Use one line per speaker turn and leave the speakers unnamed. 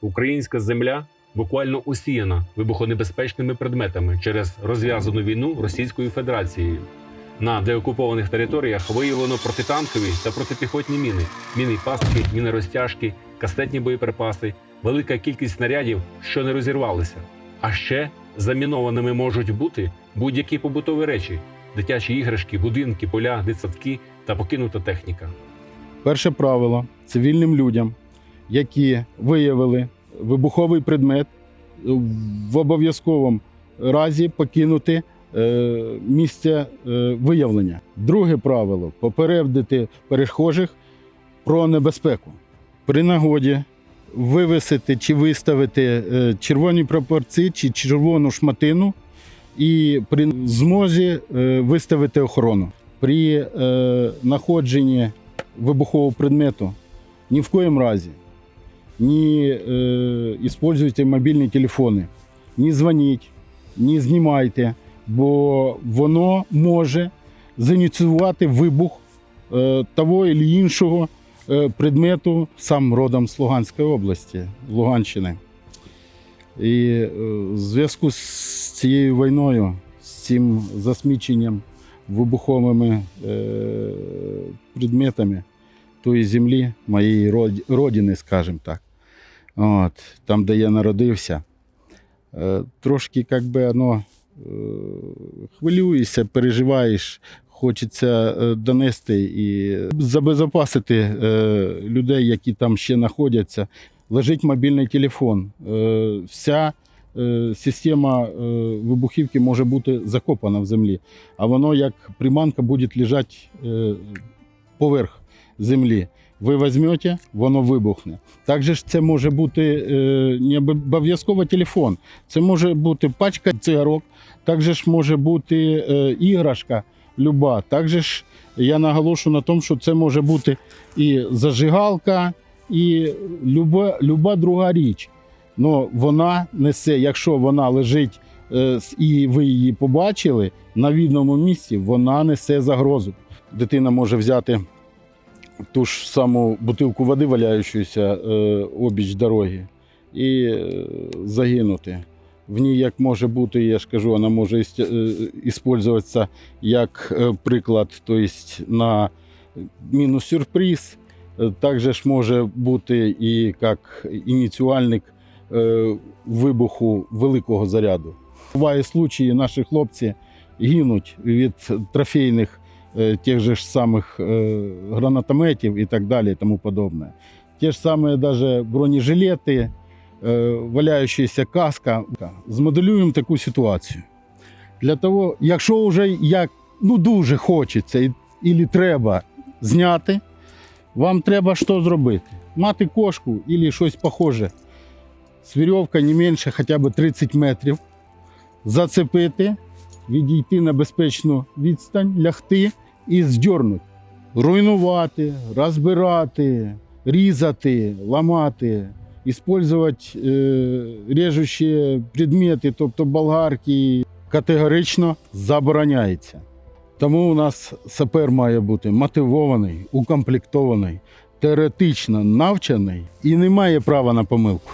Українська земля буквально усіяна вибухонебезпечними предметами через розв'язану війну Російською Федерацією. На деокупованих територіях виявлено протитанкові та протипіхотні міни, міни пастки, міни розтяжки, кастетні боєприпаси, велика кількість снарядів, що не розірвалися. А ще замінованими можуть бути будь-які побутові речі, дитячі іграшки, будинки, поля, дитсадки та покинута техніка.
Перше правило цивільним людям, які виявили вибуховий предмет, в обов'язковому разі покинути е, місце е, виявлення. Друге правило попередити перехожих про небезпеку. При нагоді вивесити чи виставити е, червоні прапорці чи червону шматину і при змозі е, виставити охорону. При е, знаходженні вибухового предмету ні в коєму разі не е, используйте мобільні телефони, не дзвоніть, не знімайте, бо воно може зініціювати вибух е, того чи іншого е, предмету сам родом з Луганської області, Луганщини. І е, в зв'язку з цією війною, з цим засміченням вибуховими е, предметами тої землі, моєї родини, скажімо так. От, там, де я народився, е, трошки як би воно е, хвилюєшся, переживаєш, хочеться е, донести і забезопасити людей, які там ще знаходяться. Лежить мобільний телефон. Вся система вибухівки може бути закопана в землі, а воно як приманка буде лежати поверх землі. Ви візьмете, воно вибухне. Також це може бути е, не обов'язково телефон, це може бути пачка цигарок, також може бути е, іграшка люба. Також я наголошую на тому, що це може бути і зажигалка, і люба, люба друга річ. Ну, вона несе, якщо вона лежить е, і ви її побачили на відному місці, вона несе загрозу. Дитина може взяти ту ж саму бутилку води, валяючуся е, обіч дороги, і е, загинути. В ній як може бути, я ж кажу, вона може використовуватися як е, приклад, тобто на мінус сюрприз. Також може бути і як ініціювальник е, вибуху великого заряду. Буває случаї, наші хлопці гинуть від трофейних тих же ж самих е, гранатометів і так далі, і тому подобне. Ті ж самі даже бронежилети, е, валяючаяся каска. Змоделюємо таку ситуацію. Для того, якщо вже як ну дуже хочеться і, і треба зняти, вам треба що зробити? Мати кошку або щось похоже. З вірьовка не менше хоча б 30 метрів, зацепити, відійти на безпечну відстань, лягти і здьорнути. Руйнувати, розбирати, різати, ламати, використовувати е, режучі предмети, тобто болгарки, категорично забороняється. Тому у нас сапер має бути мотивований, укомплектований, теоретично навчений і не має права на помилку.